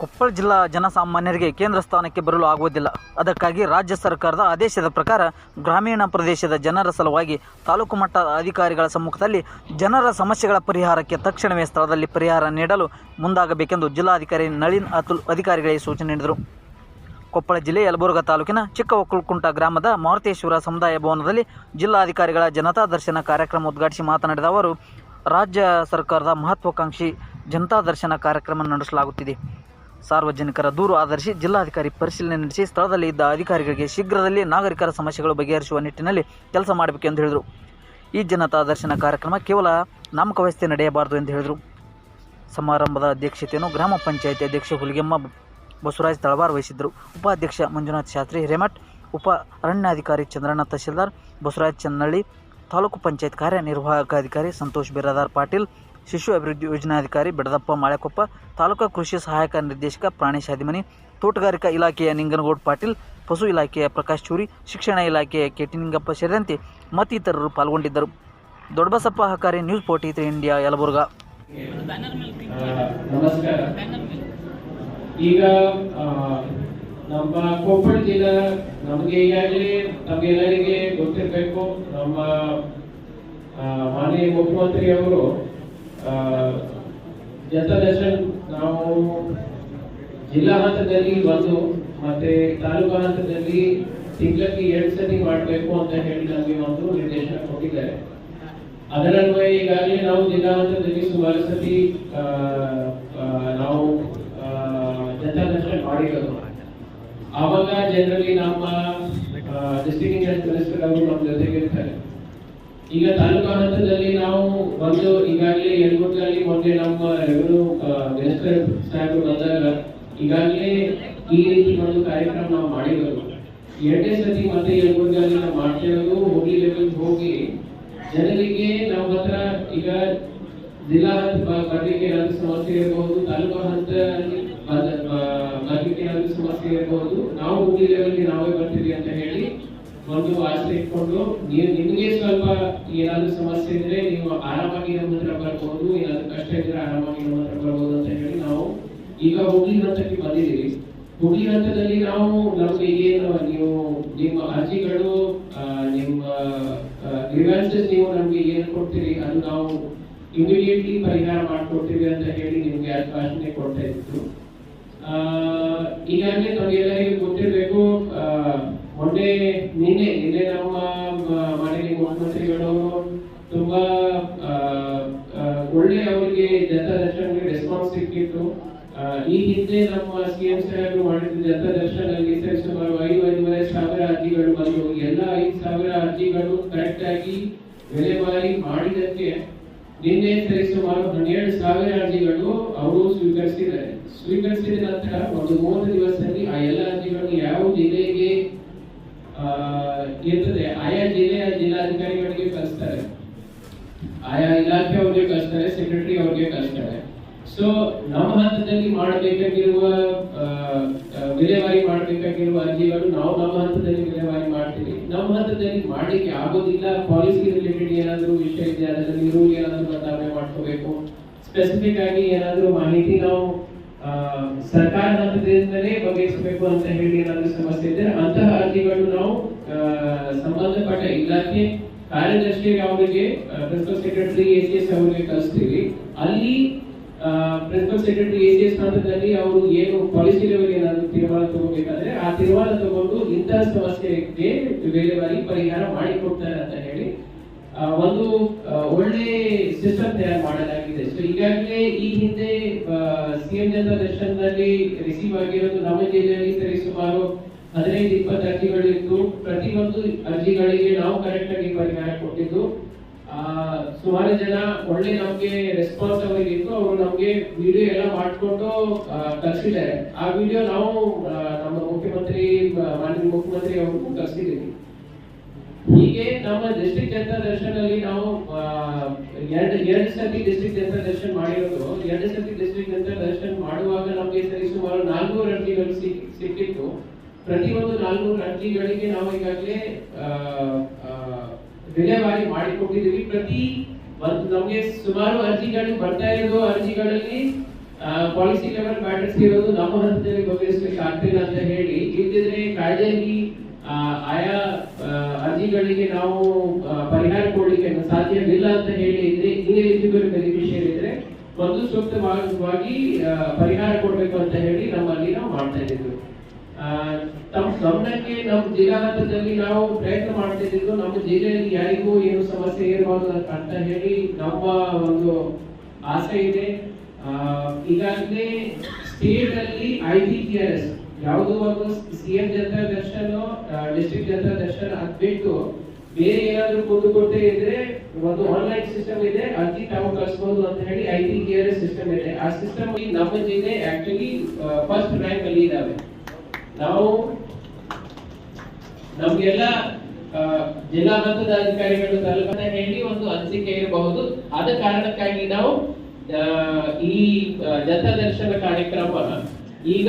ಕೊಪ್ಪಳ ಜಿಲ್ಲಾ ಜನಸಾಮಾನ್ಯರಿಗೆ ಕೇಂದ್ರ ಸ್ಥಾನಕ್ಕೆ ಬರಲು ಆಗುವುದಿಲ್ಲ. ಅದಕ್ಕಾಗಿ ರಾಜ್ಯ ಸರ್ಕಾರದ ಆದೇಶದ ಪ್ರಕಾರ ಗ್ರಾಮೀಣ ಪ್ರದೇಶದ ಜನರ ಸಲುವಾಗಿ ತಾಲೂಕು ಮಟ್ಟದ ಅಧಿಕಾರಿಗಳ ಸಮ್ಮುಖದಲ್ಲಿ ಜನರ ಸಮಸ್ಯೆಗಳ ಪರಿಹಾರಕ್ಕೆ ತಕ್ಷಣವೇ ಸ್ಥಳದಲ್ಲಿ ಪರಿಹಾರ ನೀಡಲು ಮುಂದಾಗಬೇಕೆಂದು ಜಿಲ್ಲಾಧಿಕಾರಿ ನಳಿನ್ ಅತುಲ್ ಅಧಿಕಾರಿಗಳಿಗೆ ಸೂಚನೆ ನೀಡಿದರು. ಕೊಪ್ಪಳ ಜಿಲ್ಲೆ ಯಲಬುರ್ಗಾ ತಾಲೂಕಿನ ಚಿಕ್ಕ ಒಕ್ಕಲ್ಕುಂಟ ಗ್ರಾಮದ ಮಾರುತೇಶ್ವರ ಸಮುದಾಯ ಭವನದಲ್ಲಿ ಜಿಲ್ಲಾಧಿಕಾರಿಗಳ ಜನತಾ ದರ್ಶನ ಕಾರ್ಯಕ್ರಮ ಉದ್ಘಾಟಿಸಿ ಮಾತನಾಡಿದ ಅವರು, ರಾಜ್ಯ ಸರ್ಕಾರದ ಮಹತ್ವಾಕಾಂಕ್ಷಿ ಜನತಾ ದರ್ಶನ ಕಾರ್ಯಕ್ರಮ ನಡೆಸಲಾಗುತ್ತಿದೆ. ಸಾರ್ವಜನಿಕರ ದೂರು ಆಧರಿಸಿ ಜಿಲ್ಲಾಧಿಕಾರಿ ಪರಿಶೀಲನೆ ನಡೆಸಿ ಸ್ಥಳದಲ್ಲಿ ಇದ್ದ ಅಧಿಕಾರಿಗಳಿಗೆ ಶೀಘ್ರದಲ್ಲಿ ನಾಗರಿಕರ ಸಮಸ್ಯೆಗಳು ಬಗೆಹರಿಸುವ ನಿಟ್ಟಿನಲ್ಲಿ ಕೆಲಸ ಮಾಡಬೇಕು ಎಂದು ಹೇಳಿದರು. ಈ ಜನತಾ ದರ್ಶನ ಕಾರ್ಯಕ್ರಮ ಕೇವಲ ನಾಮಕ ವ್ಯವಸ್ಥೆ ನಡೆಯಬಾರದು ಎಂದು ಹೇಳಿದರು. ಸಮಾರಂಭದ ಅಧ್ಯಕ್ಷತೆಯನ್ನು ಗ್ರಾಮ ಪಂಚಾಯಿತಿ ಅಧ್ಯಕ್ಷ ಹುಲಿಗೆಮ್ಮ ಬಸವರಾಜ್ ತಳವಾರ್ ವಹಿಸಿದ್ದರು. ಉಪಾಧ್ಯಕ್ಷ ಮಂಜುನಾಥ್ ಶಾಸ್ತ್ರಿ ಹಿರೇಮಠ್ ಉಪ ಅರಣ್ಯಾಧಿಕಾರಿ ಚಂದ್ರಣ್ಣ ತಹಶೀಲ್ದಾರ್ ಬಸವರಾಜ್ ಚನ್ನಳ್ಳಿ, ತಾಲೂಕು ಪಂಚಾಯತ್ ಕಾರ್ಯನಿರ್ವಾಹಕ ಅಧಿಕಾರಿ ಸಂತೋಷ್ ಬಿರಾದಾರ್ ಪಾಟೀಲ್ ಶಿಶು ಅಭಿವೃದ್ಧಿ ಯೋಜನಾಧಿಕಾರಿ ಬೆಡದಪ್ಪ ಮಾಳೆಕೊಪ್ಪ, ತಾಲೂಕು ಕೃಷಿ ಸಹಾಯಕ ನಿರ್ದೇಶಕ ಪ್ರಾಣೇಶ್ ಹದಿಮನಿ ತೋಟಗಾರಿಕಾ ಇಲಾಖೆಯ ನಿಂಗನಗೌಡ ಪಾಟೀಲ್, ಪಶು ಇಲಾಖೆಯ ಪ್ರಕಾಶ್ ಚೂರಿ, ಶಿಕ್ಷಣ ಇಲಾಖೆಯ ಕೆಟಿನಿಂಗಪ್ಪ ಸೇರಿದಂತೆ ಮತ್ತಿತರರು ಪಾಲ್ಗೊಂಡಿದ್ದರು. ದೊಡ್ಡಬಸಪ್ಪ ಹಕಾರಿ news forty three India, Yelburga. ನಮಸ್ಕಾರ. ಈಗ ನಮ್ಮ ಕೊಪ್ಪಳ ಜಿಲ್ಲಾ ನಮಗೆ ಈಗಾಗಲೇ ತಮಗೆಲ್ಲರಿಗೆ ಗೊತ್ತಿರಬೇಕು, ನಮ್ಮ ಮಾನ್ಯ ಮುಖ್ಯಮಂತ್ರಿ ಅವರು ಜನತಾ ದರ್ಶನ್ ನಾವು ಜಿಲ್ಲಾ ಹಂತದಲ್ಲಿ ಒಂದು ಮತ್ತೆ ತಾಲೂಕು ಹಂತದಲ್ಲಿ ತಿಂಗಳಿಗೆ ಎರಡು ಸತಿ ಮಾಡಬೇಕು ಅಂತ ಹೇಳಿ ನಮಗೆ ಒಂದು ನಿರ್ದೇಶನ ಕೊಟ್ಟಿದ್ದಾರೆ. ಅದರನ್ವಯ ಈಗಾಗಲೇ ನಾವು ಜಿಲ್ಲಾ ಹಂತದಲ್ಲಿ ಸುಮಾರು ಸತಿ ನಾವು ಜನತಾ ದರ್ಶನ ಮಾಡಿರೋದು. ಆವಾಗ ಜನರಲ್ಲಿ ನಮ್ಮ ಡಿಸ್ಟ್ರಿಕ್ಟ್ ಹೆಲ್ತ್ ಮಿನಿಸ್ಟರ್ ಅವರು ನಮ್ಮ ಜೊತೆಗೆ ಇರ್ತಾರೆ ಈಗ ತಾಲೂಕು ಹಂತದಲ್ಲಿ ನಾವು ಒಂದು ಈಗಾಗಲೇ ಯಲಬುರ್ಗಲ್ಲಿ ಮೊನ್ನೆ ನಮ್ಮ ಎರಡು ಮಿನಿಸ್ಟರ್ ಸಾಹೇಬರು ಬಂದಾಗ ಈಗಾಗಲೇ ಈ ರೀತಿ ಒಂದು ಕಾರ್ಯಕ್ರಮ ನಾವು ಮಾಡಿರೋದು ಎರಡನೇ ಸತಿ ಮತ್ತೆ ಯಲಬುರ್ಗಲ್ಲಿ ನಾವು ಮಾಡ್ತಿರೋದು ಹೋಗಿ ಲೆವೆಲ್ ಹೋಗಿ ಜನರಿಗೆ ನಮ್ಮ ಹತ್ರ ಈಗ ಜಿಲ್ಲಾ ಹಂತ ಬರ್ಲಿಕ್ಕೆ ಏನಾದ್ರು ಸಮಸ್ಯೆ ಇರಬಹುದು ತಾಲೂಕು ಹಂತ ಬರ್ಲಿಕ್ಕೆ ಏನಾದ್ರು ಸಮಸ್ಯೆ ಇರಬಹುದು ನಾವು ಹೋಗಿ ಲೆವೆಲ್ಗೆ ನಾವೇ ಬರ್ತೀವಿ ಅಂತ ಹೇಳಿ ಒಂದು ಆಸ್ತಿ ಇಟ್ಕೊಂಡು, ನೀವು ನಿಮಗೆ ಸ್ವಲ್ಪ ಏನಾದ್ರು ಸಮಸ್ಯೆ ಇದ್ರೆ ನೀವು ಆರಾಮಾಗಿ ನಮ್ಮ ಹತ್ರ ಬರ್ಬೋದು, ಏನಾದ್ರು ಕಷ್ಟ ಇದ್ರೆ ಆರಾಮಾಗಿ ನಮ್ಮ ಹತ್ರ ಬರ್ಬೋದು ಅಂತ ಹೇಳಿ ನಾವು ಈಗ ಹುಬ್ಳಿ ಹಂತಕ್ಕೆ ಬಂದಿದ್ದೀವಿ. ಹುಡುಗಿ ಹಂತದಲ್ಲಿ ನಾವು ನಮ್ಗೆ ಏನು ನೀವು ನಿಮ್ಮ ಅರ್ಜಿಗಳು ನಿಮ್ಮ ಗ್ರಿವೆನ್ಸಸ್ ನೀವು ನಮ್ಗೆ ಏನು ಕೊಡ್ತೀರಿ ಅದು ನಾವು ಇಮಿಡಿಯೇಟ್ಲಿ ಪರಿಹಾರ ಮಾಡಿಕೊಡ್ತೀವಿ ಅಂತ ಹೇಳಿ ನಿಮ್ಗೆ ಆಶ್ವಾಸನೆ ಕೊಡ್ತಾ ಇತ್ತು ಈಗಾಗಲೇ ನಮಗೆಲ್ಲರಿಗೂ ಗೊತ್ತಿರಬೇಕು ಮೊನ್ನೆ ನಿನ್ನೆ ನಿನ್ನೆ ನಮ್ಮ ಮಾನ್ಯ ಮುಖ್ಯಮಂತ್ರಿಗಳು ತುಂಬಾ ಒಳ್ಳೆ ಅವರಿಗೆ ಜನತಾ ದರ್ಶನಕ್ಕೆ ರೆಸ್ಪಾನ್ಸ್ ಸಿಕ್ಕಿತ್ತು ಈ ಹಿಂದೆ ನಮ್ಮ ಸಿಎಂ ಸಾಹೇಬರು ಮಾಡಿದ ಜನತಾ ದರ್ಶನ ಸುಮಾರು ಐದು ಐದೂವರೆ ಸಾವಿರ ಅರ್ಜಿಗಳು ಬಂದು, ಎಲ್ಲ ಐದು ಸಾವಿರ ಅರ್ಜಿಗಳು ಕರೆಕ್ಟ್ ಆಗಿ ವಿಲೇವಾರಿ ಮಾಡಿದಕ್ಕೆ ನಿನ್ನೆ ಸುಮಾರು ಹನ್ನೆರಡು ಸಾವಿರ ಅರ್ಜಿಗಳು ಅವರು ಸ್ವೀಕರಿಸಿದ್ದಾರೆ. ಸ್ವೀಕರಿಸಿದ ನಂತರ ಒಂದು ಮೂವತ್ತು ದಿವಸದಲ್ಲಿ ಆ ಎಲ್ಲ ಅರ್ಜಿಗಳು ಯಾವ ಜಿಲ್ಲೆಗೆ ಇರ್ತದೆ ಆಯಾ ಜಿಲ್ಲೆಯ ಜಿಲ್ಲಾಧಿಕಾರಿಗಳಿಗೆ ಕಳಿಸ್ತಾರೆ. ಆಯಾ ಇಲಾಖೆ ಅವ್ರಿಗೆ ಕಳಿಸ್ತಾರೆ ಸೆಕ್ರೆಟರಿ ಅವ್ರಿಗೆ ಕಳಿಸ್ತಾರೆ. ಸೊ ನಮ್ಮ ಹಂತದಲ್ಲಿ ಮಾಡಬೇಕಾಗಿರುವ ವಿಲೇವಾರಿ ಮಾಡಬೇಕಾಗಿರುವ ಅರ್ಜಿಗಳು ನಾವು ನಮ್ಮ ಹಂತದಲ್ಲಿ ವಿಲೇವಾರಿ ಮಾಡ್ತೀವಿ. ನಮ್ಮ ಹಂತದಲ್ಲಿ ಮಾಡ್ಲಿಕ್ಕೆ ಆಗೋದಿಲ್ಲ. ಪಾಲಿಸಿ ರಿಲೇಟೆಡ್ ಏನಾದರೂ ವಿಷಯ ಇದೆ ಅದರಲ್ಲಿ ರೂಲ್ ಏನಾದರೂ ಬದಲಾವಣೆ ಮಾಡ್ಕೋಬೇಕು. ಸ್ಪೆಸಿಫಿಕ್ ಆಗಿ ಏನಾದರೂ ಮಾಹಿತಿ ನಾವು ಸರ್ಕಾರ ಹಂತದಿಂದಲೇ ಬಗೆಹರಿಸಬೇಕು ಅಂತ ಹೇಳಿ ಏನಾದರೂ ಸಮಸ್ಯೆ ಇದ್ದರೆ ಅಂತಹ ಅರ್ಜಿಗಳು ನಾವು ಸಂಬಂಧಪಟ್ಟ ಇಲಾಖೆ ಕಾರ್ಯದರ್ಶಿಗೆ ಅವರಿಗೆ principal secretary A C S ಅವರಿಗೆ ಕಳಿಸ್ತೀವಿ. ಅಲ್ಲಿ principal secretary A C S ಹಂತದಲ್ಲಿ ಅವರು ಏನು ಪಾಲಿಸಿ ಲೆವೆಲ್ ಏನಾದರೂ ತೀರ್ಮಾನ ತಗೋಬೇಕಾದ್ರೆ ಆ ತೀರ್ಮಾನ ತಗೊಂಡು ಇಂತಹ ಸಮಸ್ಯೆಗೆ ವೇಗವಾಗಿ ಪರಿಹಾರ ಮಾಡಿಕೊಡ್ತಾರೆ ಅಂತ ಹೇಳಿ ಒಂದು ಒಳ್ಳೆ ಸಿಸ್ಟಮ್ ತಯಾರು ಮಾಡಲಾಗಿದೆ. ಸೊ ಈಗಾಗಲೇ ಈ ಹಿಂದೆ ಸಿಎಂ ಜನತಾ ದರ್ಶನದಲ್ಲಿ ರಿಸೀವ್ ಆಗಿರೋದು ನಮ್ಮ ಜಿಲ್ಲೆಯಲ್ಲಿ ಸರಿ ಸುಮಾರು ಹದಿನೈದು, ಇಪ್ಪತ್ತು ಅರ್ಜಿಗಳಿತ್ತು. ಪ್ರತಿಯೊಂದು ಅರ್ಜಿಗಳಿಗೆ ನಾವು ಕರೆಕ್ಟ್ ಆಗಿ ಪರಿಹಾರ ಕೊಟ್ಟಿದ್ದು. ಸುಮಾರು ಜನ ಒಳ್ಳೆ ನಮ್ಗೆ ರೆಸ್ಪಾನ್ಸ್ ಅವರಿಗಿತ್ತು ಅವರು ನಮ್ಗೆ ವಿಡಿಯೋ ಎಲ್ಲ ಮಾಡಿಕೊಂಡು ಕಳಿಸಿದ್ದಾರೆ. ಆ ವಿಡಿಯೋ ನಾವು ನಮ್ಮ ಮುಖ್ಯಮಂತ್ರಿ, ಮಾನ್ಯ ಮುಖ್ಯಮಂತ್ರಿ ಅವ್ರಿಗೂ ಕಳ್ಸಿದ್ದೀವಿ. ಹೀಗೆ ನಮ್ಮ ಡಿಸ್ಟ್ರಿಕ್ಟ್ ಜನತಾ ದರ್ಶನದಲ್ಲಿ ನಾವು ಎರಡು ಎರಡು ಸತಿ ಡಿಸ್ಟ್ರಿಕ್ಟ್ ಜನತಾ ದರ್ಶನ ಮಾಡಿರೋದು. ಎರಡು ಸತಿ ಡಿಸ್ಟ್ರಿಕ್ಟ್ ಜನತಾ ದರ್ಶನ ಮಾಡುವಾಗ ನಮಗೆ ಸರಿ ಸುಮಾರು ನಾಲ್ಕೂರು ಸಿಕ್- ಸಿಕ್ಕಿತ್ತು. ಪ್ರತಿಯೊಂದು ನಾಲ್ನೂರು ಅರ್ಜಿಗಳಿಗೆ ನಾವು ಈಗಾಗಲೇ ವಿಲೇವಾರಿ ಮಾಡಿಕೊಟ್ಟಿದ್ದೀವಿ. ಪ್ರತಿ ಒಂದು, ನಮಗೆ ಸುಮಾರು ಅರ್ಜಿಗಳು ಬರ್ತಾ ಇರೋ ಅರ್ಜಿಗಳಲ್ಲಿ ಪಾಲಿಸಿ ಲೆವೆಲ್ ಮ್ಯಾಟರ್ಸ್ ಇರೋದು. ನಮ್ಮ ಹಂತದಲ್ಲಿ ಬಗೆಹರಿಸಲಿಕ್ಕೆ ಆಗ್ತಿಲ್ಲ ಅಂತ ಹೇಳಿ. ಇಲ್ದಿದ್ರೆ ಕಾಯ್ದೆಯಲ್ಲಿ ಆಯಾ ಆ, ನಾವು ಪರಿಹಾರ ಕೊಡಲಿಕ್ಕೆ ಸಾಧ್ಯವಿಲ್ಲ ಅಂತ ಹೇಳಿ ಇದ್ರೆ ಇನ್ಎಲಿಜಿಬಲ್ ಬೆನಿಫಿಷಿಯರ್ ಇದ್ರೆ ಒಂದು ಸೂಕ್ತವಾಗಿ ಪರಿಹಾರ ಕೊಡ್ಬೇಕು ಅಂತ ಹೇಳಿ ನಮ್ಮಲ್ಲಿ ನಾವು ಮಾಡ್ತಾ ಇದ್ದೀವಿ. ತಮ್ಮ ಗಮನಕ್ಕೆ ನಮ್ಮ ಜಿಲ್ಲಾ ಹಂತದಲ್ಲಿ ನಾವು ಪ್ರಯತ್ನ ಮಾಡ್ತಾ ಇದ್ದಿದ್ದು ನಮ್ಮ ಜಿಲ್ಲೆಯಲ್ಲಿ ಯಾರಿಗೂ ಏನು ಸಮಸ್ಯೆ ಇರಬಾರ್ದು ಅಂತ- ಹೇಳಿ ನಮ್ಮ ಒಂದು ಆಸೆ ಇದೆ. ಈಗಾಗಲೇ ಸ್ಟೇಟ್ ಅಲ್ಲಿ ಐ ಟಿ ಆರ್ ಎಸ್ ಯಾವುದೋ ಒಂದು C M Janata district Janata Darshan ಅದ್ಬಿಟ್ಟು ಬೇರೆ ಏನಾದ್ರೂ ಕೊಟ್ಟೆ ಇದ್ರೆ ಒಂದು ಆನ್ಲೈನ್ ಸಿಸ್ಟಮ್ ಇದೆ, ಅರ್ಜಿ ತಾವು ಕಳಿಸಬಹುದು ಅಂತ ಹೇಳಿ I T K R S system ಇದೆ. ಆ ಸಿಸ್ಟಮ್ ನಮ್ಮ ಜಿಲ್ಲೆ ಆಕ್ಚುಲಿ ಫಸ್ಟ್ ರ್ಯಾಂಕ್ ಅಲ್ಲಿ ಇದಾವೆ. ನಾವು ನಮ್ಗೆಲ್ಲ ಜಿಲ್ಲಾ ಮಟ್ಟದ ಅಧಿಕಾರಿಗಳು ತಲುಪದ ಹೇಳಿ ಒಂದು ಅನಿಸಿಕೆ ಇರಬಹುದು ಆದ ಕಾರಣಕ್ಕಾಗಿ ನಾವು ಈ ದತ್ತ ದರ್ಶನ ಕಾರ್ಯಕ್ರಮ ಈಗ